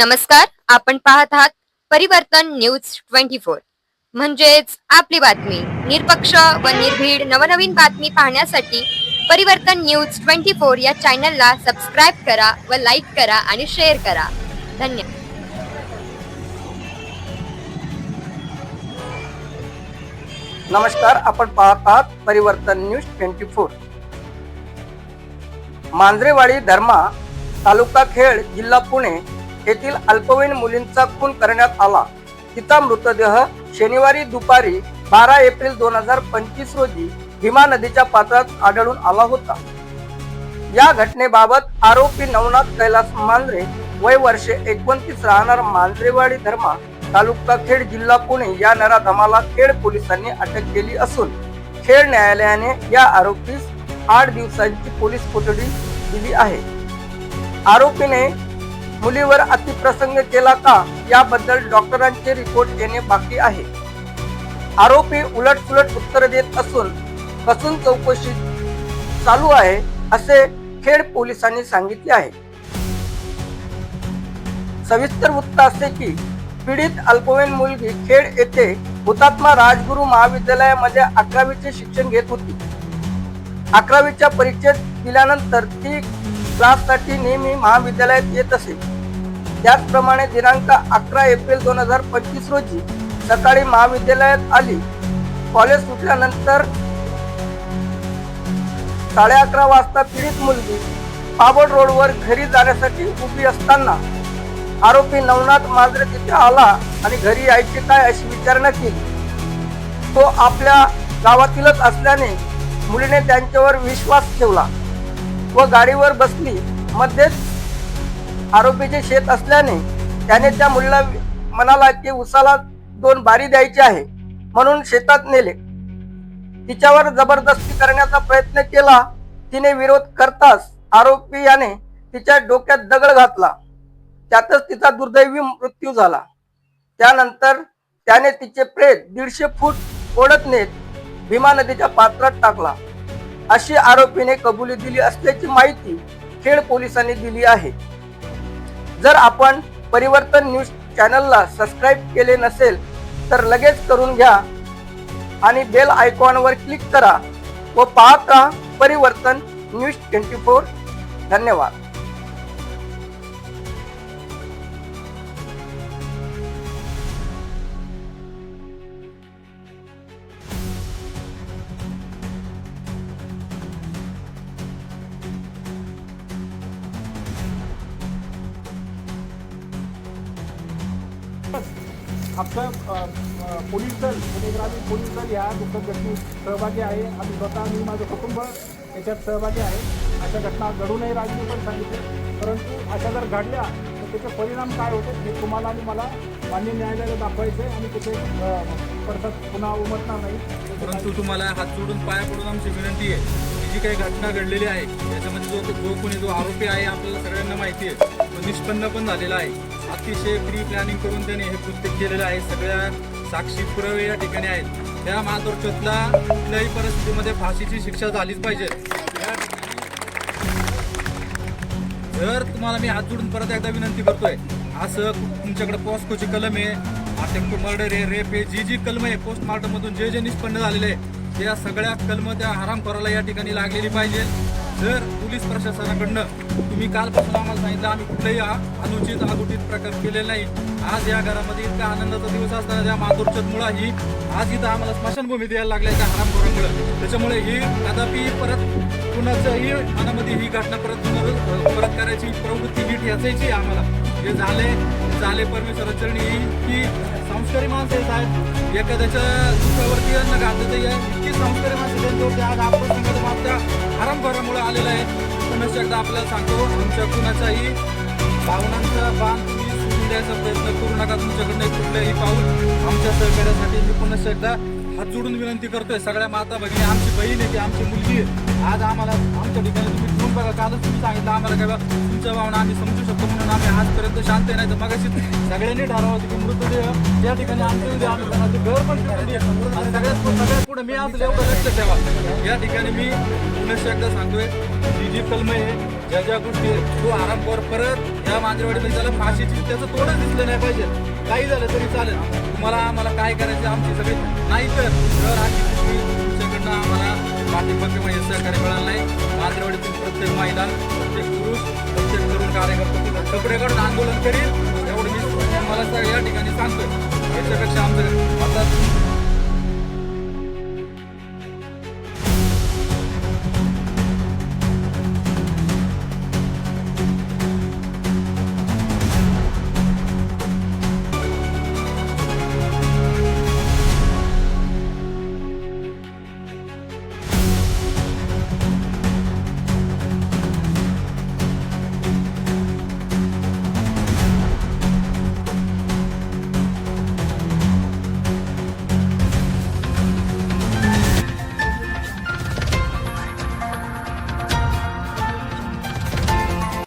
नमस्कार आपण पाहत आहात परिवर्तन न्यूज ट्वेंटी फोर. म्हणजेच आपली बातमी निरपक्ष व निर्भीड नवनवीन बातमी पाहण्यासाठी परिवर्तन न्यूज ट्वेंटी फोर या चॅनलला सबस्क्राईब करा व लाईक करा आणि शेअर करा. धन्यवाद. नमस्कार आपण पाहत आहात Parivartan news twenty four. Manjarewadi Dharma taluka Khed जिल्हा पुणे येथील अल्पवयीन मुलींचा खून करण्यात आला. तिचा मृतदेह शनिवारी दुपारी बारा एप्रिल दोन हजार पंचवीस रोजी भीमा नदीच्या पात्रात आढळून आला होता. या घटनेबाबत आरोपी नवनाथ कैलास मांजरे वय वर्षे एकोणतीस राहणार मांजरेवाडी धर्मा तालुका खेड जिल्हा पुणे या नराधमाला खेड पोलिसांनी अटक केली असून खेड न्यायालयाने या आरोपीस आठ दिवसांची पोलीस कोठडी दिली आहे. आरोपीने मुलीवर अतिप्रसंग केला का याबद्दल डॉक्टरांचे रिपोर्ट येणे बाकी आहे. आरोपी उलटसुलट उत्तर देत असून कसून चौकशी चालू आहे असे खेड पोलिसांनी सांगितले आहे. सविस्तर वृत्त असे की पीडित अल्पवयीन मुलगी खेड येथे हुतात्मा राजगुरू महाविद्यालयामध्ये अकरावीचे शिक्षण घेत होती. अकरावीच्या परीक्षेत दिल्यानंतर ती क्लाससाठी नेहमी महाविद्यालयात येत असे. त्याचप्रमाणे दिनांक अकरा एप्रिल दोन हजार पंचवीस रोजी सकाळी महाविद्यालयात आली. कॉलेज सुटल्यानंतर साडे अकरा वाजता पीडित मुलगी पाबड रोडवर घरी जाण्यासाठी उभी असताना आरोपी नवनाथ मांजरे तिथे आला आणि घरी यायचे काय अशी विचारणा केली. तो आपल्या गावातीलच असल्याने मुलीने त्यांच्यावर विश्वास ठेवला. व गाडीवर बसली मध्येच आरोपीचे शेत असल्याने त्याने त्या मुलीला म्हणाला की उसाला दोन बारी द्यायची आहे म्हणून शेतात नेले. तिच्यावर जबरदस्ती करण्याचा प्रयत्न केला. तिने विरोध करताच आरोपी याने तिच्या डोक्यात दगड घातला. त्यातच तिचा दुर्दैवी मृत्यू झाला. त्यानंतर त्याने तिचे प्रेत दीडशे फूट ओढत नेत भीमा नदीच्या पात्रात टाकला. अशी आरोपीने कबुली दिली असल्याची माहिती खेड पोलिसांनी दिली आहे. जर आपण परिवर्तन न्यूज चॅनलला सबस्क्राईब केले नसेल तर लगेच करून घ्या आणि बेल आयकॉनवर क्लिक करा व पाहत राहा परिवर्तन न्यूज ट्वेंटी फोर. धन्यवाद. आपलं पोलीस दल म्हणजे ग्रामीण पोलीस दल या दुःखद घटनेत सहभागी आहे. आणि स्वतः मी माझं कुटुंब याच्यात सहभागी आहे. अशा घटना घडू नये राजनी पण सांगितले. परंतु अशा जर घडल्या तर त्याचे परिणाम काय होते हे तुम्हाला आणि मला मान्य न्यायालयाला दाखवायचे आणि तिथे परत पुन्हा उमटणार नाही. परंतु तुम्हाला हात जोडून पाया पडून आमची विनंती आहे की जी काही घटना घडलेली आहे त्याच्यामध्ये जो जो कोणी जो आरोपी आहे आपल्याला सगळ्यांना माहिती आहे. तो निष्पन्न पण झालेला आहे. अतिशय प्री प्लॅनिंग करून त्याने हे कृत्य केलेलं आहे. सगळ्या साक्षी पुरावे या ठिकाणी आहेत. त्या महादोषला कुठल्याही परिस्थितीमध्ये फाशीची शिक्षा झालीच पाहिजे. जर तुम्हाला मी हात जोडून परत एकदा विनंती करतोय असं तुमच्याकडे पॉस्कोची कलम आहे. अटेम्प्ट मर्डर आहे रेप आहे जी जी कलम आहे पोस्टमार्टम मधून जे जे निष्पन्न झालेले आहे त्या सगळ्या कलम त्या हराम या ठिकाणी लागलेली पाहिजे. जर पोलीस प्रशासनाकडनं तुम्ही कालपासून आम्हाला सांगितलं आम्ही कुठलाही अनुचित अनुचित प्रकार केले नाही. आज या घरामध्ये इतका आनंदाचा दिवस असताना त्या मुळा ही आज इथं आम्हाला स्मशानभूमी द्यायला लागल्या त्या हरामखोरांमुळे. त्याच्यामुळे ही कदापि परत कुणाच्याही मनामध्ये ही घटना परत पुनर- परत करायची प्रवृत्ती ही ठेचायची आम्हाला. हे झाले झाले परमेश्वराचरणी ही की संस्कारी माणसं आहेत एखाद्याच्या दुःखावरती अन्न घातलं ते या इतकी संस्कारी माणसं त्यांच्यावरती आज आपण संकट आपल्या हरामखोरामुळे आलेलं आहे पुन्हा एकदा आपल्याला सांगतो आमच्या कुणाचाही भावनांचा बाण तुम्ही सोडून द्यायचा प्रयत्न करू नका. तुमच्याकडनं कुठलंही पाऊल आमच्या सहकार्यासाठी मी पुन्हा एकदा हात जोडून विनंती करतोय. सगळ्या माता भगिनी आमची बहीण आहे ती आमची मुलगी आहे. आज आम्हाला आमच्या ठिकाणी तुम्ही फिरून बघा. कालच तुम्ही सांगितलं आम्हाला काय बा, तुमच्या भावना आम्ही समजू शकतो म्हणून आम्ही आजपर्यंत शांत नाही तर मगाशी सगळ्यांनी ठरवलं होतं की मृतदेह त्या ठिकाणी आमचे उद्या आम्ही घर पण आणि सगळ्यात सगळ्यात पुढे मी आज एवढं लक्ष ठेवा. या ठिकाणी मी पुनश एकदा सांगतोय जी जी कलम आहे ज्या ज्या गोष्टी आहेत, तो आराम कर. परत त्या मांजरवाडीमध्ये त्याला फाशीची त्याचं तोडच दिसलं नाही पाहिजे. काही झालं तरी चालेल. तुम्हाला आम्हाला काय करायचं आमची सगळी नाही तर आणखी तुमच्याकडनं आम्हाला पाठिंबा म्हणजे सहकार्य मिळालं नाही. मांजरेवाडीतील प्रत्येक महिला प्रत्येक पुरुष प्रत्येक तरुण कार्यकर्ता कपडे आंदोलन करील एवढं मी मला या ठिकाणी सांगतोय. याच्यापेक्षा आमचं आता